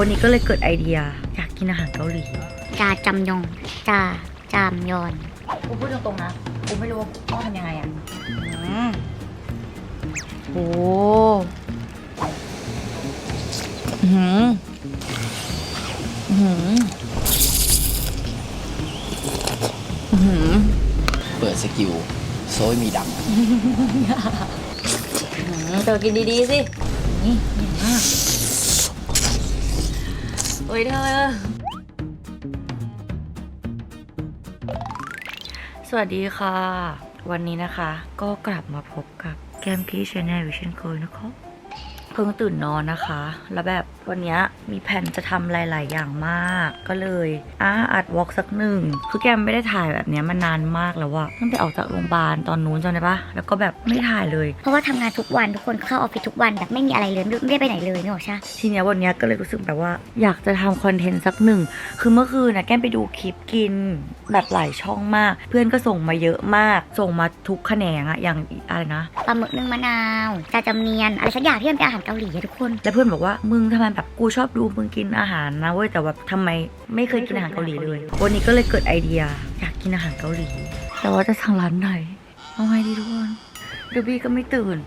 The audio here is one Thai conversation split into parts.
วันนี้ก็เลยเกิดไอเดีย อยากกินอาหารเกาหลีจาจำยองจาจามยอนกูพูดตรงๆนะกูไม่รู้ว่าต้องทำยังไงอะโอ้หืมหืมหืมเปิดสกิลโซยมีดเธอกินดี ๆ สิ ยเธอ สวัสดีค่ะ วันนี้นะคะ ก็กลับมาพบกับแกมพี่ชแนลวิเชนเคยนะคะ เพิ่งตื่นนอนนะคะ แล้วแบบ วันเนี้ยมีแผนจะทำหลาย ๆ อย่างมาก ก็เลยอะอัดวอล์กสักหนึ่ง คือแกมไม่ได้ถ่ายแบบเนี้ยมานานมากแล้วอะตั้งแต่ออกจากโรงพยาบาลตอนนู้นจำได้ปะแล้วก็แบบไม่ถ่ายเลย เพราะว่าทำงานทุกวันทุกคนเข้าออฟฟิศทุกวันแบบไม่มีอะไรเลยไม่ไม่ได้ไปไหนเลยนึกออกใช่ปะทีเนี้ยวันเนี้ยก็เลยรู้สึกแบบว่า อยากจะทำคอนเทนต์สักหนึ่ง คือเมื่อคืนนะแก้มไปดูคลิปกินแบบหลายช่องมาก เพื่อนก็ส่งมาเยอะมาก ส่งมาทุกแขนงอะอย่างอะไรนะปลาหมึกนึ่งมะนาวจาจำเนียนอะไรสักอย่างที่มันเป็นอาหารเกาหลีอะทุกคน แล้วเพื่อนบอกว่ามึงทำไมแบบกูชอบดูมึงกินอาหารนะเว้ยแต่แบบทำไมไม่เคยกินอาหารเกาหลีเลย วันนี้ก็เลยเกิดไอเดียอยากกินอาหารเกาหลี แต่ว่าจะสั่งร้านไหนเอาไงดีทุกคนเดี๋ยวบี้ก็ไม่ตื่น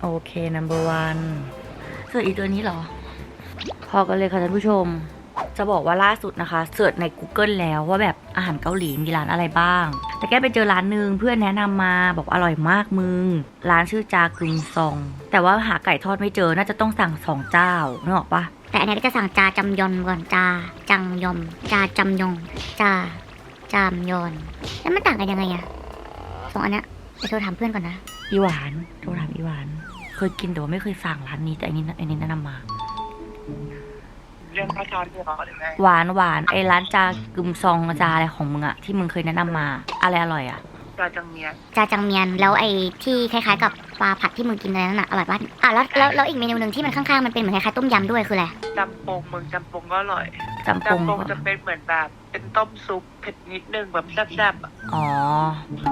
โอเค number one เสิร์ชอีตัวนี้เหรอ พอกันเลยค่ะท่านผู้ชม จะบอกว่าล่าสุดนะคะ เสิร์ชใน Google แล้วว่าแบบอาหารเกาหลีมีร้านอะไรบ้าง แต่แกไปเจอร้านหนึ่งเพื่อนแนะนำมาบอกอร่อยมากมึง ร้านชื่อจากึมซอง แต่ว่าหาไก่ทอดไม่เจอน่าจะต้องสั่งสองเจ้านึกออกปะแต่อันนี้จะสั่งจาจำยอนก่อนจาจังยอมจาจำยองจาจามยอนแล้วมันต่างกันยังไงอะสองอันเนี้ยไปโทรถามเพื่อนก่อนนะอีหวานโทรถามอีหวาน เคยกินแต่ว่าไม่เคยสั่งร้านนี้แต่อันนี้อันนี้แนะนำมา เรื่องพระชอนที่เขาหรือไงหวานหวานไอ้ร้านจากึมซองจาอะไรของมึงอะที่มึงเคยแนะนำมา อะไรอร่อยอะจาจังเมียนจาจังเมียนแล้วไอ้ที่คล้ายๆกับปลาผัดที่มึงกินอะไรนั่นน่ะอร่อยปะอะแล้วแล้วแล้วอีกเมนูหนึ่งที่มันข้างๆมันเป็นเหมือนคล้ายๆต้มยำด้วยคืออะไรจำปงเมืองจำปงก็อร่อยจำปงจำปงจะเป็นเหมือนแบบ เป็นต้มซุปเผ็ดนิดนึงแบบแซ่บๆอะอ๋อ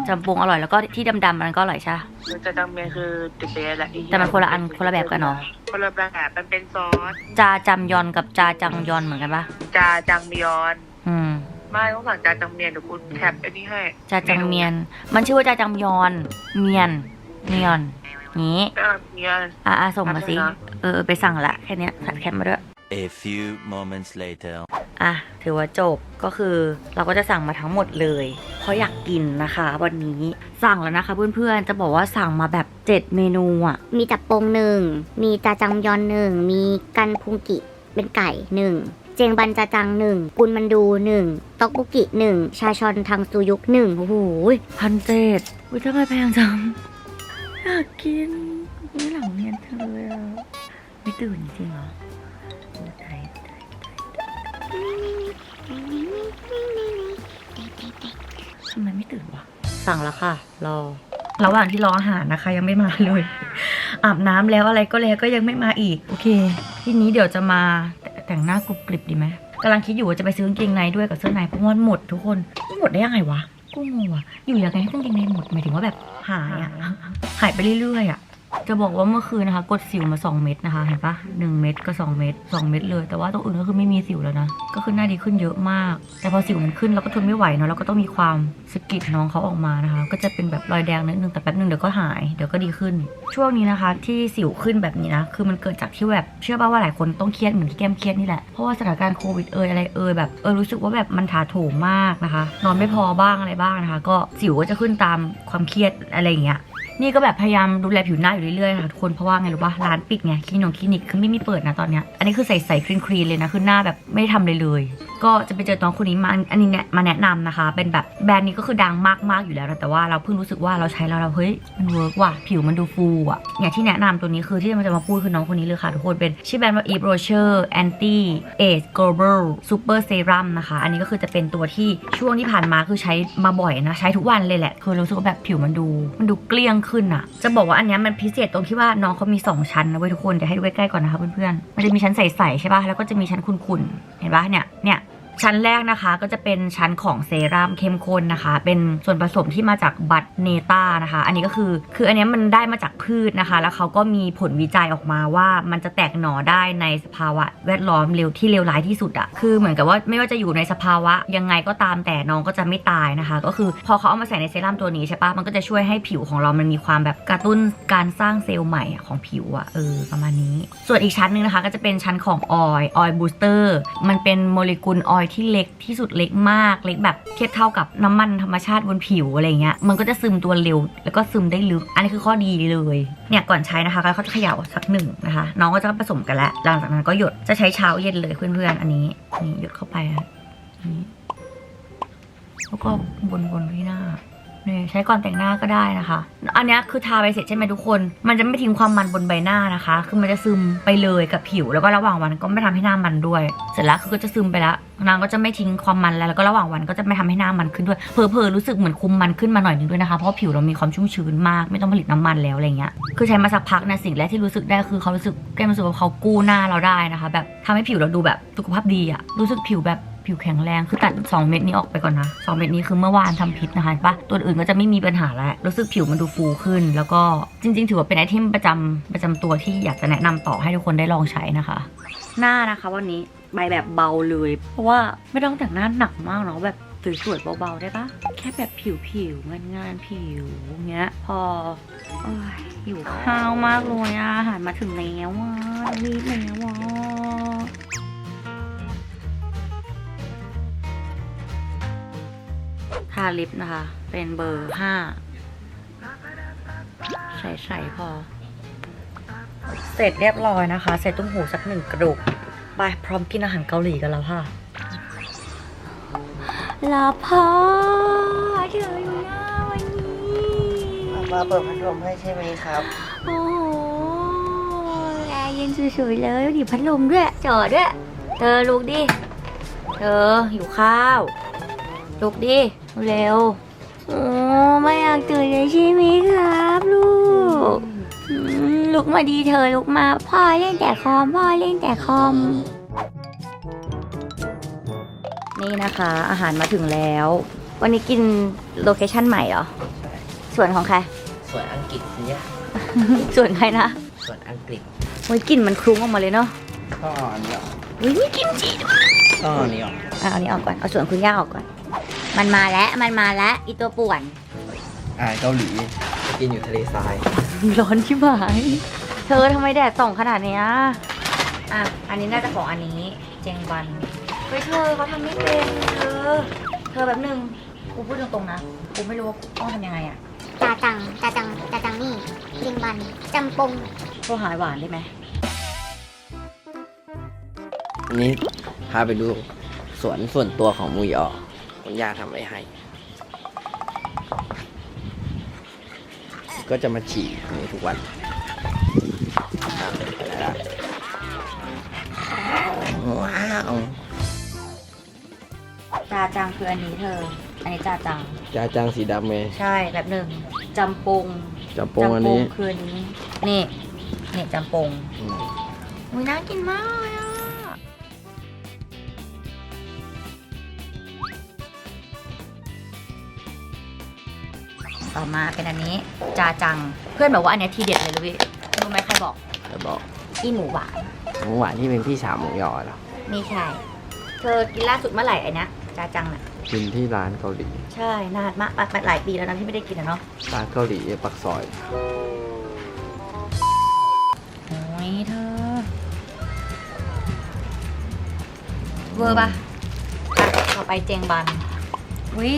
จำปงอร่อยแล้วก็ที่ดำๆมันก็อร่อยใช่ปะส่วนจาจังเมียนคือติดเบสแหละแต่มันคนละอันคนละแบบกันเนาะคนละแบบมันเป็นซอสจาจำยอนกับจาจังยอนเหมือนกันปะจาจังเมียนอืม ไม่ต้องสั่งจาจังเมียนเดี๋ยวกูแคปอันนี้ให้จาจังเมียน มันชื่อว่าจาจังยอน เมียน เมียนงี้ จาเมียน อะอะส่งมาสิแป๊บนึงนะเออเออไปสั่งละแค่เนี้ยสั่งแค่มาด้วย A few moments later. อะ ถือว่าจบก็คือเราก็จะสั่งมาทั้งหมดเลย เพราะอยากกินนะคะ วันนี้สั่งแล้วนะคะเพื่อนๆ จะบอกว่าสั่งมาแบบ 7 เมนูอะ มีจับปงหนึ่ง มีจาจังยอนหนึ่ง มีกันพุงกิเป็นไก่หนึ่ง เจงบันจาจังหนึ่ง กุนมันดูหนึ่งต็อกบุกิหนึ่ง ชาชอนทังซูยุกหนึ่งโอ้โหพันเจ็ดอุ้ยทำไมแพงจัง อยากกินไม่หลังเรียนเธอเลยอะไม่ตื่นจริงเหรอโอ้ตายตาย ทำไมไม่ตื่นวะ สั่งแล้วค่ะ รอ ระหว่างที่รออาหารนะคะ ยังไม่มาเลย อาบน้ำแล้วอะไรก็แล้วก็ยังไม่มาอีก โอเค ทีนี้เดี๋ยวจะมาแต่แต่งหน้ากรุบกริบดีไหมกำลังคิดอยู่ว่าจะไปซื้อกางเกงในด้วยกับเสื้อในเพราะว่ามันหมดทุกคนมันหมดได้ยังไงวะกูงงว่ะอยู่ยังไงให้กางเกงในหมดหมายถึงว่าแบบหายอะหายไปเรื่อยๆอะ จะบอกว่าเมื่อคืนนะคะ กดสิวมา2เม็ดนะคะเห็นปะหนึ่งเม็ดก็2เม็ด2เม็ดเลย แต่ว่าตัวอื่นก็คือไม่มีสิวแล้วนะ ก็คือหน้าดีขึ้นเยอะมาก แต่พอสิวมันขึ้นเราก็ทนไม่ไหวเนาะเราก็ต้องมีความสกิดน้องเขาออกมานะคะ ก็จะเป็นแบบรอยแดงนิดนึงแต่แป๊บนึงเดี๋ยวก็หายเดี๋ยวก็ดีขึ้น ช่วงนี้นะคะ ที่สิวขึ้นแบบนี้นะคือมันเกิดจากที่แบบเชื่อป่าว่าหลายคนต้องเครียดเหมือนที่แก้มเครียดนี่แหละเพราะว่าสถานการณ์โควิดเอยอะไรเอยแบบเออรู้สึกว่าแบบมันถาโถมมากนะคะ นอนไม่พอบ้างอะไรบ้างนะคะ ก็สิวก็จะขึ้นตามความเครียดอะไรอย่างเงี้ย นี่ก็แบบพยายามดูแลผิวหน้าอยู่เรื่อยๆนะคะทุกคนเพราะว่าไงรู้ปะร้านปิดไงคลินิกคลินิกคือไม่มีเปิดนะตอนเนี้ยอันนี้คือใส่ใส่คลีนคลีนเลยนะคือหน้าแบบไม่ได้ทำเลยเลย ก็จะไปเจอน้องคนนี้มาอันนี้เนี่ยมาแนะนำนะคะ เป็นแบบแบรนด์นี้ก็คือดังมากๆอยู่แล้วนะแต่ว่าเราเพิ่งรู้สึกว่าเราใช้แล้วเราเฮ้ยมันเวิร์กว่ะผิวมันดูฟูอะอย่างที่แนะนำตัวนี้คือที่มันจะมาพูดคือน้องคนนี้เลยค่ะทุกคนเป็นชื่อแบรนด์ว่า Eve Rocher Anti Age Global Super Serum นะคะ อันนี้ก็คือจะเป็นตัวที่ช่วงที่ผ่านมาคือใช้มาบ่อยนะใช้ทุกวันเลยแหละคือรู้สึกว่าแบบผิวมันดู มันดูเกลี้ยงขึ้นอะจะบอกว่าอันนี้มันพิเศษตรงที่ว่าน้องเขามี 2 ชั้นนะเว้ยทุกคนเดี๋ยวให้ดูใกล้ๆก่อนนะคะเพื่อนๆมันจะมีชั้นใสๆใช่ป่ะแล้วก็จะมีชั้นขุ่นๆเห็นป่ะเนี่ยเนี่ย ชั้นแรกนะคะก็จะเป็นชั้นของเซรั่มเข้มข้นนะคะ เป็นส่วนผสมที่มาจากบัตเนต้านะคะ อันนี้ก็คือคืออันนี้มันได้มาจากพืชนะคะ แล้วเขาก็มีผลวิจัยออกมาว่ามันจะแตกหน่อได้ในสภาวะแวดล้อมเร็วที่เลวร้ายที่สุดอะคือเหมือนกับว่าไม่ว่าจะอยู่ในสภาวะยังไงก็ตามแต่น้องก็จะไม่ตายนะคะ ก็คือพอเขาเอามาใส่ในเซรั่มตัวนี้ใช่ปะมันก็จะช่วยให้ผิวของเรามันมีความแบบกระตุ้นการสร้างเซลล์ใหม่อะของผิวอะเออประมาณนี้ ส่วนอีกชั้นหนึ่งนะคะ ก็จะเป็นชั้นของออยล์ออยล์บูสเตอร์มันเป็นโมเลกุลออยอยที่เล็กที่สุดเล็กมาก เล็กแบบเทียบเท่ากับน้ำมันธรรมชาติบนผิวอะไรเงี้ย มันก็จะซึมตัวเร็ว แล้วก็ซึมได้ลึก อันนี้คือข้อดีเลย เนี่ยก่อนใช้นะคะเขาจะเขย่าสักหนึ่งนะคะ น้องก็จะผสมกันแล้ว หลังจากนั้นก็หยด จะใช้เช้าเย็นเลยเพื่อนๆ อันนี้ นี่หยดเข้าไปแล้วก็บนๆที่หน้า นี่ใช้ก่อนแต่งหน้าก็ได้นะคะ อันนี้คือทาไปเสร็จใช่ไหมทุกคน มันจะไม่ทิ้งความมันบนใบหน้านะคะ คือมันจะซึมไปเลยกับผิว แล้วก็ระหว่างวันก็ไม่ทำให้หน้ามันด้วย เสร็จแล้วคือก็จะซึมไปแล้วนางก็จะไม่ทิ้งความมันแล้วแล้วก็ระหว่างวันก็จะไม่ทำให้หน้ามันขึ้นด้วย เพอเพอรู้สึกเหมือนคุมมันขึ้นมาหน่อยนึงด้วยนะคะ เพราะผิวเรามีความชุ่มชื้นมาก ไม่ต้องผลิตน้ำมันแล้วอะไรเงี้ย คือใช้มาสักพักนะสิ่งแรกที่รู้สึกได้คือเขารู้สึกแก้มรู้สึกว่าเขากู้หน้าเราได้นะคะ แบบทำให้ผิวเราดูแบบสุขภาพดีอะรู้สึกผิวแบบ ผิวแข็งแรงคือตัด 2 เม็ดนี้ออกไปก่อนนะ 2 เม็ดนี้คือเมื่อวานทำพิษนะคะปะตัวอื่นก็จะไม่มีปัญหาแล้วรู้สึกผิวมันดูฟูขึ้น แล้วก็จริง ๆ ถือว่าเป็นไอเทมประจำประจำตัวที่อยากจะแนะนำต่อให้ทุกคนได้ลองใช้นะคะ หน้านะคะวันนี้ใบแบบเบาเลย เพราะว่าไม่ต้องแต่งหน้าหนักมากเนาะแบบสวยๆเบาๆได้ปะแค่แบบผิวๆงานงานๆผิวเงี้ย พออยอยู่ข้าวมากเลยอะอาหารมาถึงแล้วอะรีบแล้วอะ ลิปนะคะ เป็นเบอร์ห้าใส่ๆพอ เสร็จเรียบร้อยนะคะ ใส่ตุ้มหูสักหนึ่งกระดูกไปพร้อมกินอาหารเกาหลีกันแล้วค่ะลาพ่อเธออยู่หน้าวันนี้มาเปิดพัดลมให้ใช่ไหมครับ โอ้โหแอร์เย็นสวยๆเลยดิพัดลมด้วยจอดด้วย เธอลุกดิ เธอหิวข้าว ลุกดิเร็วโอ้ไม่อยากตื่นเลยใช่ไหมครับลูกอืมลุกมาดีเธอลุกมาพ่อเล่นแต่คอมพ่อเล่นแต่คอม นี่นะคะ อาหารมาถึงแล้ว วันนี้กินโลเคชั่นใหม่เหรอ ส่วนของใคร ส่วนอังกฤษเนี่ยส่วนใครนะส่วนอังกฤษโอ้ยกลิ่นมันคลุ้งออกมาเลยเนาะก็อันนี้ออกอุ้ยมีกิมจิด้วยก็อันนี้ออกอะเอานี้ออกก่อน เอาส่วนคุณย่าออกก่อน มันมาแล้วมันมาแล้วอีตัวป่วน อ่าเกาหลีไปกินอยู่ทะเลทราย ร้อนชิบหาย เธอทำไมแดดส่องขนาดเนี้ยอะ อันนี้น่าจะของอันนี้เจงบันเฮ้ยเธอเขาทำไม่เป็นเธอ เธอแบบนึงกูพูดตรงๆนะกูไม่รู้ว่าต้องทำยังไงอะจาจังจาจังจาจังนี่จิงบันจำปงโทรหาหวานได้ไหมอันนี้พาไปดูสวนส่วนตัวของมูยอ คุณย่าทำไว้ให้ ก็จะมาฉี่ตรงนี้ทุกวันอะไปแล้วล่ะว้าวจาจังคืออันนี้เธอ อันนี้จาจัง จาจางสีดำไงใช่แบบหนึ่งจำปงจำปงอันนี้ คืออันนี้ นี่ นี่จำปง อืม อุ้ยน่ากินมากเลยอะ ต่อมาเป็นอันนี้จาจัง เพื่อนบอกว่าอันเนี้ยทีเด็ดเลยลูกพี่รู้ไหมใครบอกจะบอกอีหมูหวาน หมูหวานที่เป็นพี่สาวหมูยอเหรอไม่ใช่ เธอกินล่าสุดเมื่อไหร่ไอ้เนี้ยจาจังน่ะ กินที่ร้านเกาหลีใช่นานมากมาหลายปีแล้วนะที่ไม่ได้กินอะเนาะร้านเกาหลีปักซอย โอ้ยเธอ เวอร์ปะอะต่อไปเจงบัน อุ้ย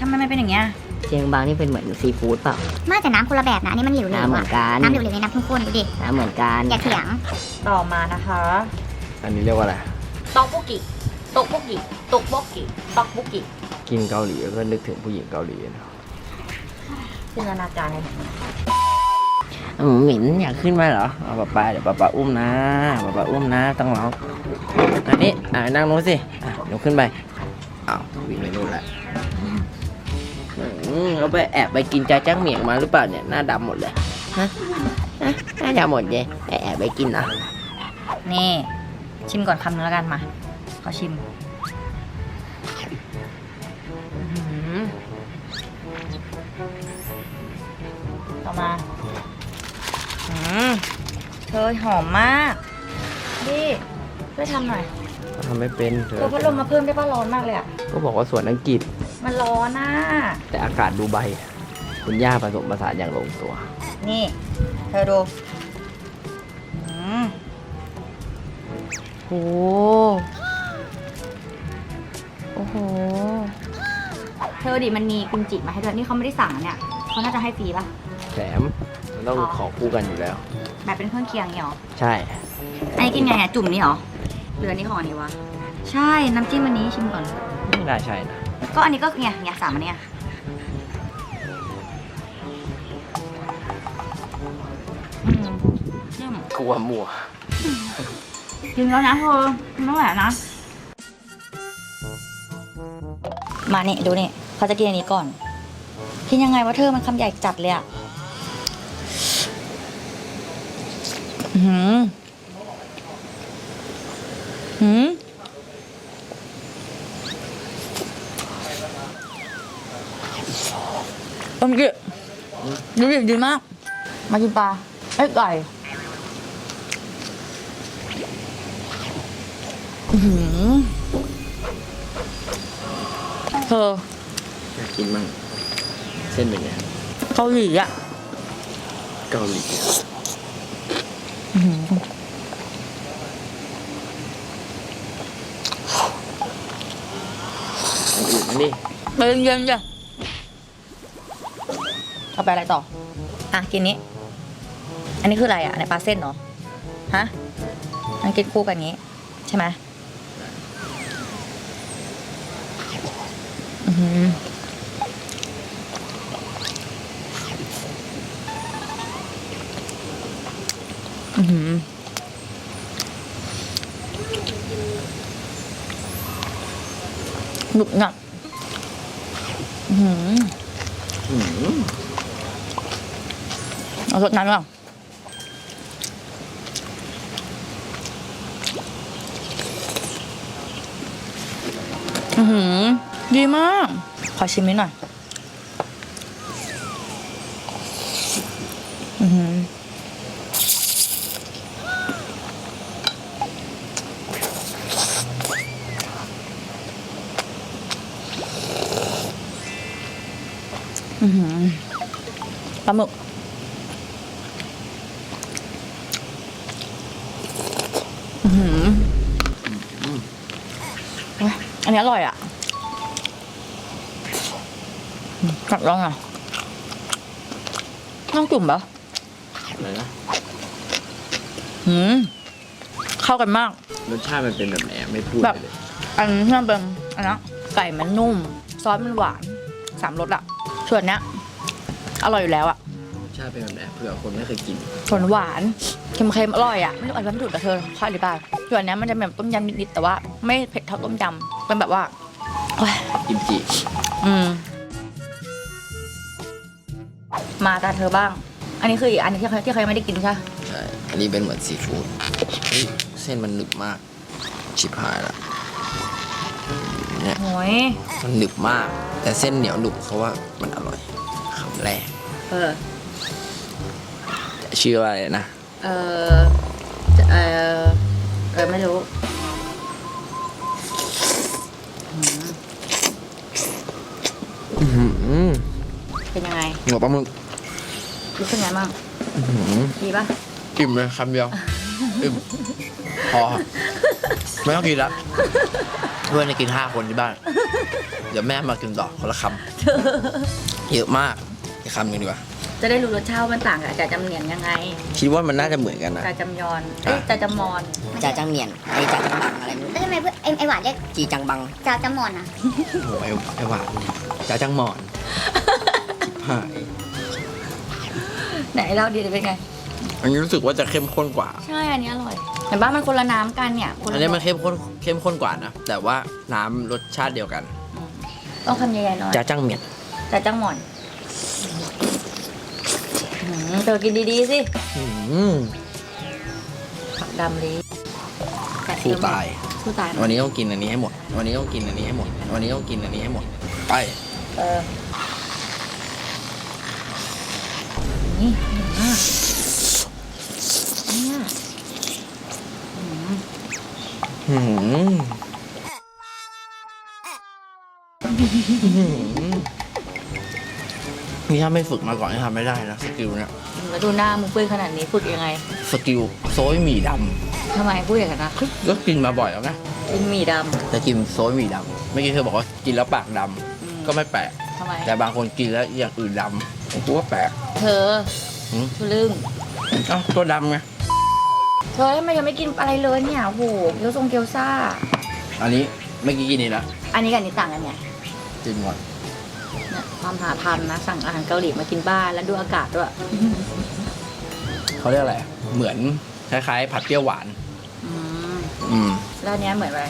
ทำไมมันเป็นอย่างเงี้ยเชียงบางนี่เป็นเหมือนซีฟู้ดเปล่า ไม่แต่น้ำคนละแบบนะอันนี้มันเหลวๆน้ำเหมืออะนกันน้ำเหลวๆในน้ำข้นๆดูดิ น้ำเหมือนกันอย่าเถียง ต่อมานะคะอันนี้เรียกว่าอะไรตอกบุกิตกบุกิตกบุกิตอกบุกิกินเกาหลีแล้วก็นึกถึงผู้หญิงเกาหลีนะจินตนาการเลยอืมหมิ่นอยากขึ้นมาเหรอเอาป๊าป๊าเดี๋ยวป๊าป๊าอุ้มนะป๊าป๊าอุ้มนะต้องร้องอันนี้อ่านั่งนู้นสิอะหนูขึ้นไปอ้าววิ่งไปนู่นละอื มเราไปแอบไปกินจาจ้างเหมียงมาหรือเปล่าเนี่ยหน้าดำหมดเลยฮะฮะหน้าดำหมดเลยแอบไปกินนะนี่ ชิมก่อนคำนึงแล้วกันมาขอชิมอื้อหือต่อมาอืมเธอหอมมากดิช่วยทำหน่อยทำไม่เป็นเธอเธอพัดลมมาเพิ่มได้ป่ะร้อนมากเลยอะก็บอกว่าสวนอังกฤษ มันร้อนน่ะแต่อากาศดูใบ คุณย่าผสมผสานอย่างลงตัว นี่ เธอดูอืมโหโอ้โห เธอดิมันมีกุนจิมาให้ด้วยนี่เขาไม่ได้สั่งอะเนี่ยเขาน่าจะให้ฟรีป่ะ แถมมันต้องขอคู่กันอยู่แล้ว แบบเป็นเครื่องเคียงเนี่ยหรอ ใช่อันนี้กินไงอะจุ่มนี่หรอ หรืออันนี้ห่อนี้วะ ใช่ น้ำจิ้มอันนี้ชิมก่อน ไม่น่าใช่นะ ก็อันนี้ก็เนี่ยเนี่ยสามอันเนี่ยอืมเยี่ยมกลัวมัว กินแล้วนะเธอกินไม่ไหวนะ มาเนี่ยดูเนี่ยเขาจะกินอันนี้ก่อน กินยังไงวะเธอมันคำใหญ่จัดเลยอะอื้อหืมหืม ต้มกิดูดิดีมาก มากินปลาไอ้ยไก่อื้อหือเธออยากกินมั่งเส้นเป็นไงเกาหลีอะเกาหลีอื้อหืออันอื่นนะนี่ไปเย็นๆจ้ะเอา ไปอะไรต่อ อะกินนี้ อันนี้คืออะไรอะในปลาเส้นเหรอฮะอันกินคู่กันงี้ ใช่ไหมอือหืออือหือหนุบหนับอือหือ อืม เอาสดน้ำก่ออือหือ ดีมาก ขอชิมนิดหน่อย นนี้อร่อยอะอืมกัดลองอะต้องจุ่มปะอะไรนะหืมเข้ากันมาก รสชาติมันเป็นแบบไหนอะไม่พูดแบบ เลย อันนี้มันเป็นอันนะไก่มันนุ่ม ซอสมันหวานสามรสอะส่วนเนี้ย อร่อยอยู่แล้วอะ รสชาติเป็นแบบไหนเผื่อคนไม่เคยกิน ส่วนหวานเค็มๆอร่อยอะไม่รู้อร่อยไม่ถูกกับเธอค่อยอธิบายส่วนเนี้ยมันจะแบบต้มยำนิดๆแต่ว่า ไม่เผ็ดเท่าต้มยำ เป็นแบบว่าโอ้ยกิมจิอืม มาตาเธอบ้าง อันนี้คืออีกอันหนึงที่เขาที่เขายังไม่ได้กินใช่ปะใช่อันนี้เป็นเหมือนซีฟู้ดเฮ้ยเส้นมันหนึบมาก ชิบหายละเนี่ยโอ้ยมันหนึบมาก แต่เส้นเหนียวหนุบเขาว่ามันอร่อยคำแรกเออ ชื่อว่าอะไรนะ เออจะเออเออไม่รู้ อื้อหือเป็นยังไงหัวปลาหมึกรู้สึกไงบ้างอื้อหือดีปะอิ่มเลยคำเดียว อิ่มพอครับไม่ต้องกินละเพื่อนจะกินห้าคนที่บ้าน เดี๋ยวแม่มากินต่อคนละคำเยอะมากอีกคำหนึงดีกว่า จะได้รู้รสชาติว่ามันต่างกับจ่าจำเนียนยังไงคิดว่ามันน่าจะเหมือนกันนะ จ่าจำยอนเอ้ยจ่าจำมอนจ่าจังเหมียนไอจ่าจังบังอะไรไม่รู้แล้วทำไมเพื่อนไอไอหวานเรียกจีจังบังจ่าจำมอนอะโอ้โหไอ้ไอ้หวาน จ้าจังหมอนชิบหาย ไหนเล่าดีเป็นไง อันนี้รู้สึกว่าจะเข้มข้นกว่า ใช่ อันนี้อร่อยเห็นปะมันคนละน้ำกันเนี่ยคละอันนี้มันเข้มข้นเข้มข้นกว่านะ แต่ว่าน้ำรสชาติเดียวกันต้องคำใหญ่ๆหน่อยจ้าจังเหมียนจ่าจังหมอนหืมเธอกินดีๆสิอืมผักดำลีซีสู้ตาย สู้ตาย วันนี้ต้องกินอันนี้ให้หมด วันนี้ต้องกินอันนี้ให้หมด วันนี้ต้องกินอันนี้ให้หมด ไป เออนี่เห็นมากเนี่ยอืมหืมนี่ถ้าไม่ฝึกมาก่อนนี่ทำไม่ได้นะสกิลเนี่ยแล้วดูหน้ามึงเปื้อนขนาดนี้ฝึกยังไงสกิลโซยหมี่ดทำไมพูดอย่างนั้นนะำก็กินมาบ่อยแล้วนะ กินหมี่ดแต่กินโซยหมี่ดำเมื่อกี้เธอบอกว่ากินแล้วปากดำอืมำ ก็ไม่แปลก ทำไม แต่บางคนกินแล้วอย่างอื่นดำผมว่าแปลก เธอหืมทุลึ่ง เอ้าตัวดำไง เธอทำไมยังไม่กินอะไรเลยเนี่ยโอ้โหเกี๊ยวทรงเกี๊ยวซ่า อันนี้เมื่อกี้กินนี่นะอันนี้กับอันนี้ต่างกันเนี่ยกินก่อนเนี่ยความหาทำนะ สั่งอาหารเกาหลีมากินบ้านแล้วดูอากาศด้วยเขาเรียกอะไร เหมือนคล้ายๆ ผัดเปรี้ยวหวาน อืมอืม แล้วอันเนี้ยเหมือนอะไร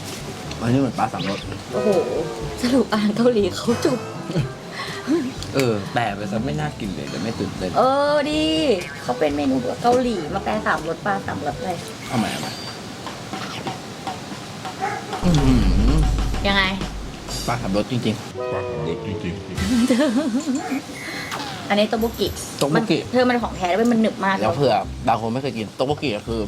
อันนี้เหมือนปลาสามรสโอ้โห สรุปอาหารเกาหลีเขาจุกเออแต่ไปซะไม่น่ากินเลยแต่ไม่ตื่นเต้นเออดี เขาเป็นเมนูเกาหลีมาแปลสามรสปลาสามรสเลย เอาใหม่เอาใหม่อื้อหือยังไง ปลาสามรสจริง อันนี้โตโบกิโตโบกิ มันเธอมันของแท้แล้วมันหนึบมากๆ แล้วเผื่อบางคนไม่เคยกินโต๊ะโบกิก็คือ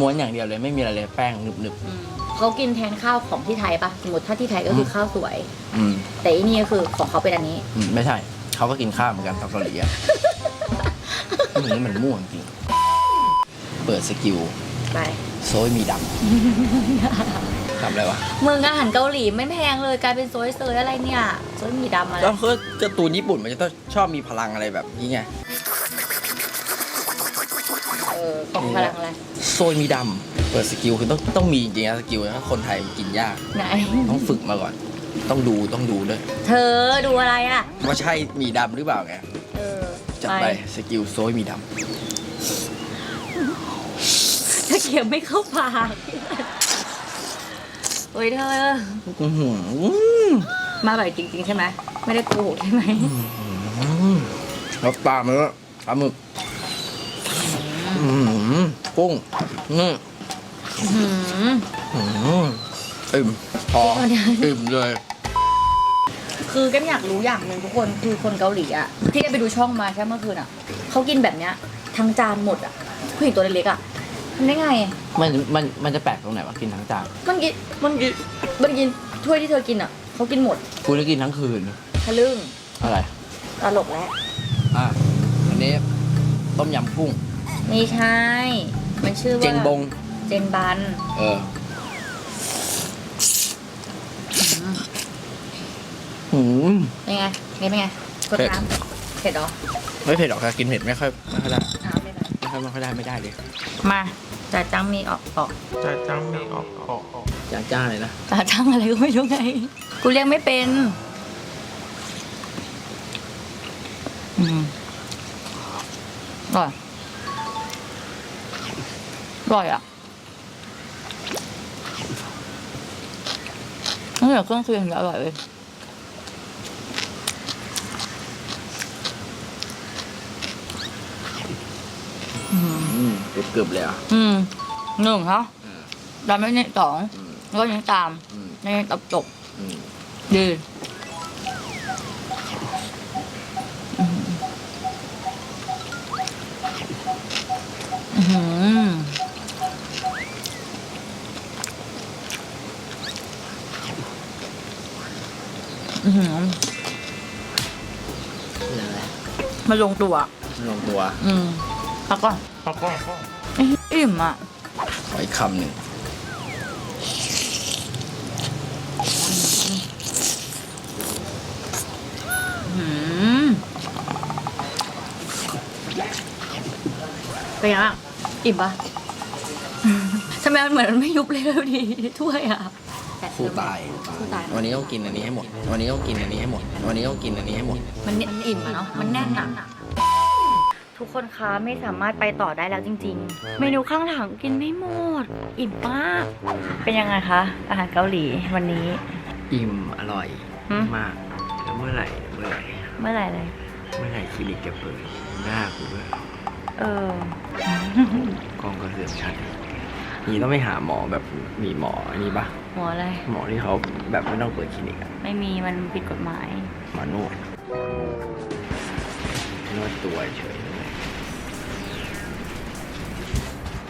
ม้วนๆอย่างเดียวเลยไม่มีอะไรเลยแป้งหนึบอืม เขากินแทนข้าวของที่ไทยปะสมมติถ้าที่ไทยก็คือข้าวสวยๆอืมแต่อันนี้ก็คือของเขาเป็นอันนี้ อืมไม่ใช่เขาก็กินข้าวเหมือนกันตอนเกาหลีอะอันนี้มันม่วงจริง เปิดสกิลไป โซยหมีดำ ทำอะไรวะเมืองอาหารเกาหลีไม่แพงเลยกลายเป็นโซยเซยอะไรเนี่ยโซยหมีดำอะไรก็คือการ์ตูนญี่ปุ่นมันจะต้องชอบมีพลังอะไรแบบนี้ไง เออของพลังอะไร โซยหมีดำ เปิดสกิลคือต้องต้องมีจริงๆนะสกิลถ้าคนไทยกินยากไหน ต้องฝึกมาก่อน ต้องดูต้องดูด้วยเธอดูอะไรอะ ว่าใช่หมีดำหรือเปล่าไงเออจัดไปสกิลโซยหมีดตะเกียบไม่เข้าปากโอ้ยเธอำอื้อหือมาแบบจริง ๆ ใช่ไหม ไม่ได้โกหกใช่ไหม แล้วปลามันก็ปลาหมึกอื้อหือกุ้งนี่อื้อ หืออื้อหืออิ่มพอเดี๋ยวอิ่มเลย คือแกันอยากรู้อย่างหนึ่งทุกคนคือคนเกาหลีอะที่แกไปดูช่องมาแค่เมื่อคืนอะเขากินแบบเนี้ยทั้งจานหมดอะผู้หญิงตัวเล็กๆอะทำได้ไง มันมันมันจะแปลกตรงไหนวะกินทั้งจานมันกินมันกินมันกินถ้วยที่เธอกินอะเขากินหมดกูจะกินทั้งคืนทะลึ่งอะไรตลกแล้วอะอันนี้ต้มยำกุ้งไม่ใช่มันชื่อว่าเจงบงเจนบัน เออหืมเป็นไงเป็นไงกดเผ็ดน้ำเผ็ดเหรอไม่เผ็ดหรอกค่ะกินเผ็ดไม่ค่อยไม่ค่อยได้อ้าวไม่เป็นไรไม่ค่อยไม่ค่อยได้ไม่ได้เลยมาจ่าจังมีออกออกจ้าจ้างไม่ออกออกออกจ้าจ้างเลยนะจ่าจังอะไรก็ไม่รู้ไง กูเรียกไม่เป็น อืมอร่อยอร่อยอะ นี่เหลือเครื่องเคียงอร่อยเลยอืมเกือบเกือบเลยอะอืมหนึ่งเหรออืมดำไม่เนี่ยสองอืมแล้วก็ยังตามอืมในตับจบอืมดีอื้อ ออื้อหือนั่นแหละมาลงตัว ลงตัว อืมแล้วก็แล้วก็อิ่มอะ ขออีกคำหนึ่งอืมเป็นไงบ้างอิ่มปะทำไมมันเหมือนมันไม่ยุบเลยแล้วดีถ้วยอะ สู้ตายสู้ตายวันนี้ต้องกินอันนี้ให้หมด วันนี้ต้องกินอันนี้ให้หมด วันนี้ต้องกินอันนี้ให้หมด มันเนี่ยอิ่มอะเนาะมันแน่นอะทุกคนคะไม่สามารถไปต่อได้แล้วจริง ๆ เมนูข้างหลังกินไม่หมด อิ่มมาก เป็นยังไงคะ อาหารเกาหลีวันนี้ อิ่มอร่อยหืม มากแล้วเมื่อไหร่เมื่อไหร่เมื่อไหร่เลย เมื่อไหร่คลินิกจะเปิดหน้ากูด้วยเออ กล้องก็เสื่อมชัดอีกนี่ต้องไปหาหมอแบบมีหมออันนี้ปะ หมออะไร หมอที่เขาแบบไม่ต้องเปิดคลินิกอะไม่มีมันผิดกฎหมาย หมอนวดนวดตัวเฉย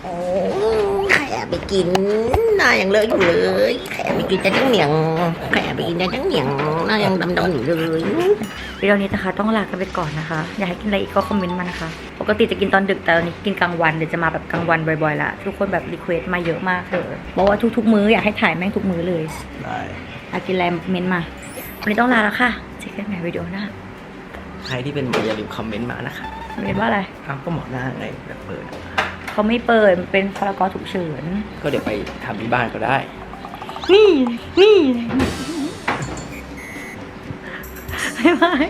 โอ้ใครแอ บไปกินหน้ายังเลอะอยู่เลยใครแอบไปกินจะจังเหนียงใครแอบไปกินจะจังเหนียงหน้ายังดำๆอยู่เลยวิดีโอนี้นะคะ ต้องลากันไปก่อนนะคะ อยากให้กินอะไรอีกก็คอมเมนต์มานะคะ ปกติจะกินตอนดึกแต่ตอนนี้กินกลางวันเดี๋ยวจะมาแบบกลางวันบ่อยๆละทุกคนแบบรีเควสต์มาเยอะมากเลยบอกว่าทุกๆ มื้ออยากให้ถ่ายแม่งทุกมื้อเลยได้อยากกินอะไรเมนต์มาวันนี้ต้องลาแล้วค่ะเจอกันใหม่วิดีโอหน้าใครที่เป็นหมออย่าลืมคอมเมนต์มานะคะเมนต์ว่าอะไรอ้าวก็หมอหน้าไงแบบเปิด เขาไม่เปิดมันเป็นพรกฉุกเฉิน ก็เดี๋ยวไปทำที่บ้านก็ได้ นี่ นี่บ๊ายบาย